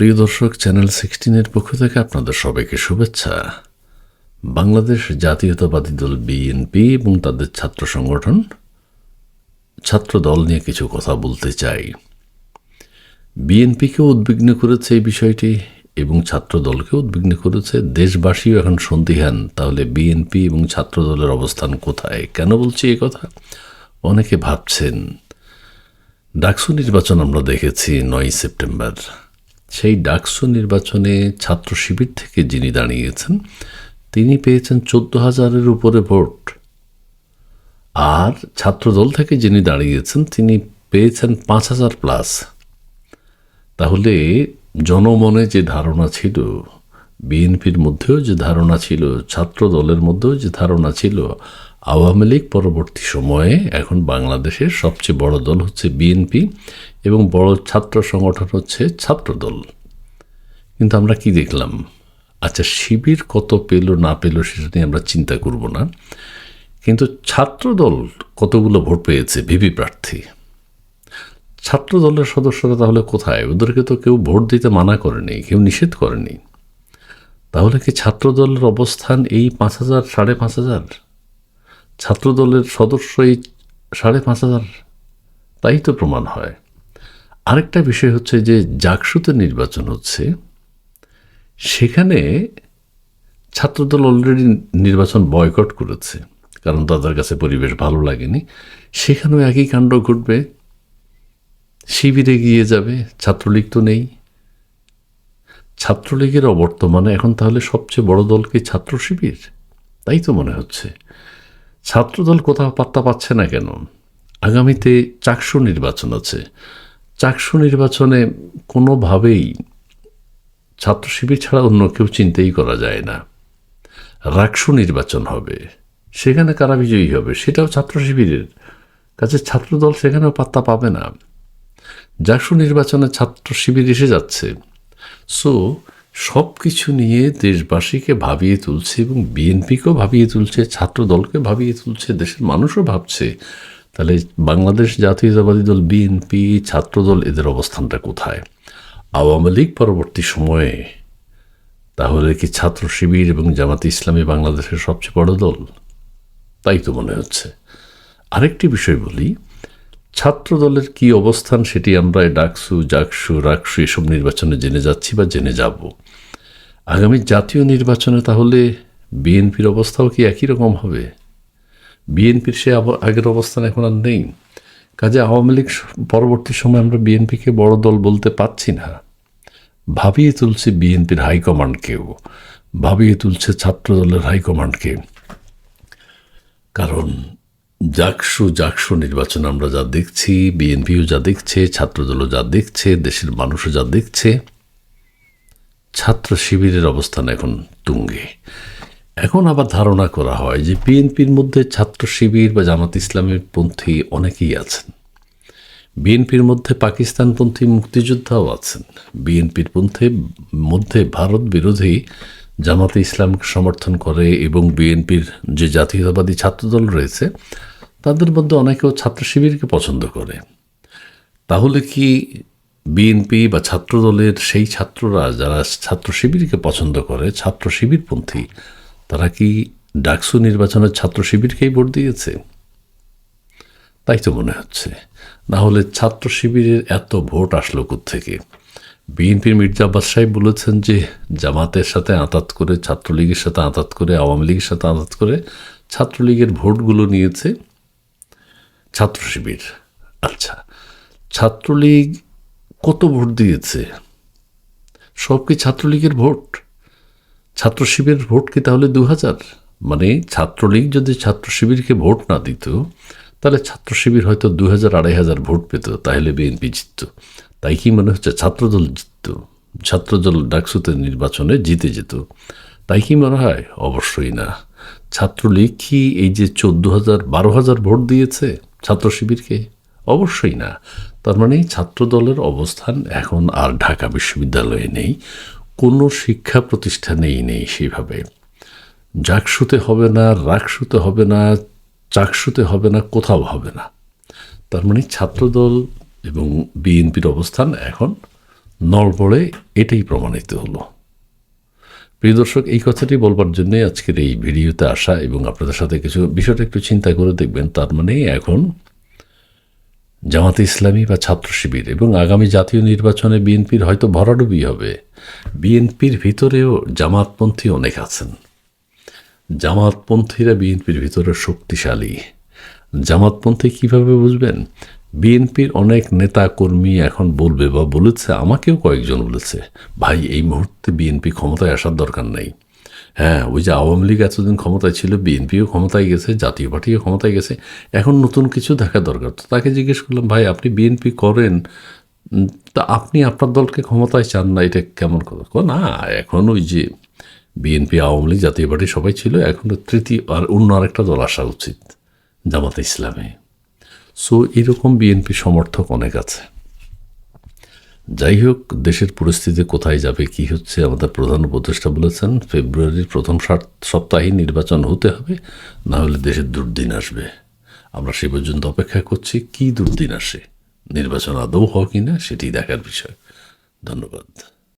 প্রিয় দর্শক চ্যানেল সিক্সটিনের পক্ষ থেকে আপনাদের সবাইকে শুভেচ্ছা। বাংলাদেশ জাতীয়তাবাদী দল বিএনপি এবং তাদের ছাত্র সংগঠন ছাত্র দল নিয়ে কিছু কথা বলতে চাই। বিএনপিকেও উদ্বিগ্ন করেছে এই বিষয়টি এবং ছাত্র দলকে উদ্বিগ্ন করেছে। দেশবাসীও এখন সন্দিহান। তাহলে বিএনপি এবং ছাত্র দলের অবস্থান কোথায়? কেন বলছি এই কথা? অনেকে ভাবছেন। ডাকসু নির্বাচন আমরা দেখেছি নয় সেপ্টেম্বর। সেই ডাকসু নির্বাচনে ছাত্র শিবির থেকে যিনি দাঁড়িয়েছেন, তিনি পেয়েছেন চোদ্দ হাজারের উপরে ভোট। আর ছাত্রদল থেকে যিনি দাঁড়িয়েছেন, তিনি পেয়েছেন পাঁচ হাজার প্লাস। তাহলে জনমনে যে ধারণা ছিল, বিএনপির মধ্যেও যে ধারণা ছিল ছাত্র দলের মধ্যেও যে ধারণা ছিল আওয়ামী লীগ পরবর্তী সময়ে এখন বাংলাদেশের সবচেয়ে বড় দল হচ্ছে বিএনপি এবং বড় ছাত্র সংগঠন হচ্ছে ছাত্রদল। কিন্তু আমরা কি দেখলাম? আচ্ছা শিবির কত পেল না পেল সেটা নিয়ে আমরা চিন্তা করব না। কিন্তু ছাত্রদল কতগুলো ভোট পেয়েছে ভিপি প্রার্থী? ছাত্র দলের সদস্যরা তাহলে কোথায়? ওদেরকে তো কেউ ভোট দিতে মানা করেনি, কেউ নিষেধ করেনি। তাহলে কি ছাত্র দলের অবস্থান এই পাঁচ হাজার, সাড়ে পাঁচ হাজার? ছাত্র দলের সদস্য সাড়ে পাঁচ হাজার। তাই তো প্রমাণ হয়। আরেকটা বিষয় হচ্ছে যে জাকসুতে নির্বাচন হচ্ছে, সেখানে ছাত্রদল অলরেডি নির্বাচন বয়কট করেছে, কারণ তাদের কাছে পরিবেশ ভালো লাগেনি। সেখানেও একই কাণ্ড ঘটবে। শিবিরে গিয়ে যাবে, ছাত্রলীগ তো নেই। ছাত্রলীগের অবর্তমানে এখন তাহলে সবচেয়ে বড় দল কি ছাত্র শিবির তাই তো মনে হচ্ছে। ছাত্রদল কোথাও পাত্তা পাচ্ছে না কেন? আগামীতে চাকসু নির্বাচন আছে। চাকসু নির্বাচনে কোনোভাবেই ছাত্র শিবির ছাড়া অন্য কেউ চিন্তাই করা যায় না। রাকসু নির্বাচন হবে। সেখানে কারা বিজয়ী হবে সেটাও ছাত্র শিবিরের কাছে ছাত্রদল সেখানেও পাত্তা পাবে না। জাকসু নির্বাচনে ছাত্র শিবির এসে যাচ্ছে। সো সব কিছু নিয়ে দেশবাসীকে ভাবিয়ে তুলছে এবং বিএনপিকেও ভাবিয়ে তুলছে ছাত্র দলকে ভাবিয়ে তুলছে, দেশের মানুষও ভাবছে, তাহলে বাংলাদেশ জাতীয়তাবাদী দল, বিএনপি, ছাত্রদল, এদের অবস্থানটা কোথায়? আওয়ামী লীগ পরবর্তী সময়ে তাহলে কি ছাত্র শিবির এবং জামাতে ইসলামী বাংলাদেশের সবচেয়ে বড় দল? তাই তো মনে হচ্ছে। আরেকটি বিষয় বলি ছাত্র দলের কী অবস্থান সেটি আমরা ডাকসু, জাকসু, রাকসু এসব নির্বাচনে জেনে যাচ্ছি বা জেনে যাব। আগামী জাতীয় নির্বাচনে তাহলে বিএনপির অবস্থাও কি একই রকম হবে? বিএনপির সে আগের অবস্থান এখন আর নেই। কাজে আওয়ামী লীগ পরবর্তী সময় আমরা বিএনপিকে বড় দল বলতে পাচ্ছি না। ভাবিয়ে তুলছে বিএনপির হাইকমান্ডকেও ভাবিয়ে তুলছে ছাত্র দলের হাইকমান্ডকে কারণ জাকসু জাকসু নির্বাচন আমরা যা দেখছি, বিএনপিও যা দেখছে, ছাত্রদলও যা দেখছে, দেশের মানুষও যা দেখছে, ছাত্র শিবিরের অবস্থান এখন তুঙ্গে। এখন আবার ধারণা করা হয় যে বিএনপির মধ্যে ছাত্র শিবির বা জামাত ইসলামের পন্থী অনেকেই আছেন। বিএনপির মধ্যে পাকিস্তানপন্থী মুক্তিযোদ্ধাও আছেন। বিএনপির পন্থে, মধ্যে ভারত বিরোধী জামাতে ইসলামকে সমর্থন করে এবং বিএনপির যে জাতীয়তাবাদী ছাত্রদল রয়েছে, তাদের মধ্যে অনেকেও ছাত্র শিবিরকে পছন্দ করে। তাহলে কি বিএনপি বা ছাত্রদলের সেই ছাত্ররা যারা ছাত্র শিবিরকে পছন্দ করে, ছাত্র শিবিরপন্থী, তারা কি ডাকসু নির্বাচনের ছাত্র শিবিরকেই ভোট দিয়েছে? তাই তো মনে হচ্ছে। না হলে ছাত্র শিবিরের এত ভোট আসলো থেকে বিএনপির মির্জা আব্বাস সাহেব বলেছেন যে, জামাতের সাথে আঁতাত করে, ছাত্রলীগের সাথে আঁতাত করে, আওয়ামী লীগের সাথে আঁতাত করে ছাত্রলীগের ভোটগুলো নিয়েছে ছাত্র শিবির। আচ্ছা ছাত্রলীগ কত ভোট দিয়েছে? সব কি ছাত্রলীগের ভোট? ছাত্র শিবিরের ভোট কি তাহলে দু হাজার মানে ছাত্রলীগ যদি ছাত্র শিবিরকে ভোট না দিত, তাহলে ছাত্র শিবির হয়তো দু হাজার আড়াই হাজার ভোট পেত, তাহলে বিএনপি জিতত। তাই কি মনে হচ্ছে? ছাত্রদল ছাত্রদল ডাকসুতে নির্বাচনে জিতে যেত। তাই কি মনে হয়? অবশ্যই না। ছাত্রলীগ কি এই যে চোদ্দ হাজার বারো হাজার ভোট দিয়েছে ছাত্র শিবিরকে? অবশ্যই না। তার মানে ছাত্র দলের অবস্থান এখন আর ঢাকা বিশ্ববিদ্যালয়ে নেই। কোনো শিক্ষা প্রতিষ্ঠানেই নেই সেইভাবে। জাকসুতে হবে না, রাকসুতে হবে না, চাকসুতে হবে না, কোথাও হবে না। তার মানে ছাত্রদল এবং বিএনপির অবস্থান এখন নড়বড়ে এটাই প্রমাণিত হলো। প্রিয় দর্শক, এই কথাটি বলবার জন্য আজকের এই ভিডিওতে আসা এবং আপনাদের সাথে কিছু বিষয়টা একটু চিন্তা করে দেখবেন, তার মানে এখন জামাতে ইসলামী বা ছাত্র শিবির এবং আগামী জাতীয় নির্বাচনে বিএনপির হয়তো ভরাডুবি হবে। বিএনপির ভিতরেও জামাতপন্থী অনেক আছেন। জামাতপন্থীরা বিএনপির ভিতরে শক্তিশালী। জামাতপন্থী কীভাবে বুঝবেন? বিএনপির অনেক নেতা কর্মী এখন বলবে বা বলেছে, আমাকেও কয়েকজন বলেছে, ভাই, এই মুহূর্তে বিএনপি ক্ষমতায় আসার দরকার নেই। হ্যাঁ ওই যে আওয়ামী লীগ এতদিন ক্ষমতায় ছিল, বিএনপিও ক্ষমতায় গেছে, জাতীয় পার্টিও ক্ষমতায় গেছে, এখন নতুন কিছু দেখা দরকার। তো তাকে জিজ্ঞেস করলাম, ভাই, আপনি বিএনপি করেন তা আপনি আপনার দলকে ক্ষমতায় চান না, এটা কেমন কথা? না, এখন ওই যে বিএনপি, আওয়ামী লীগ, জাতীয় পার্টি সবাই ছিল, এখন তৃতীয় আর অন্য আরেকটা দল আসা উচিত জামাতে ইসলামে। সো এরকম বিএনপি সমর্থক অনেক আছে। যাই হোক, দেশের পরিস্থিতি কোথায় যাবে, কি হচ্ছে, আমাদের প্রধান উপদেষ্টা বলেছেন, ফেব্রুয়ারির প্রথম সপ্তাহেই নির্বাচন হতে হবে, না হলে দেশের দুর্দিন আসবে। আমরা সে পর্যন্ত অপেক্ষা করছি, কি দুর্দিন আসে, নির্বাচন আদৌ হয় কিনা, সেটি দেখার বিষয়। ধন্যবাদ।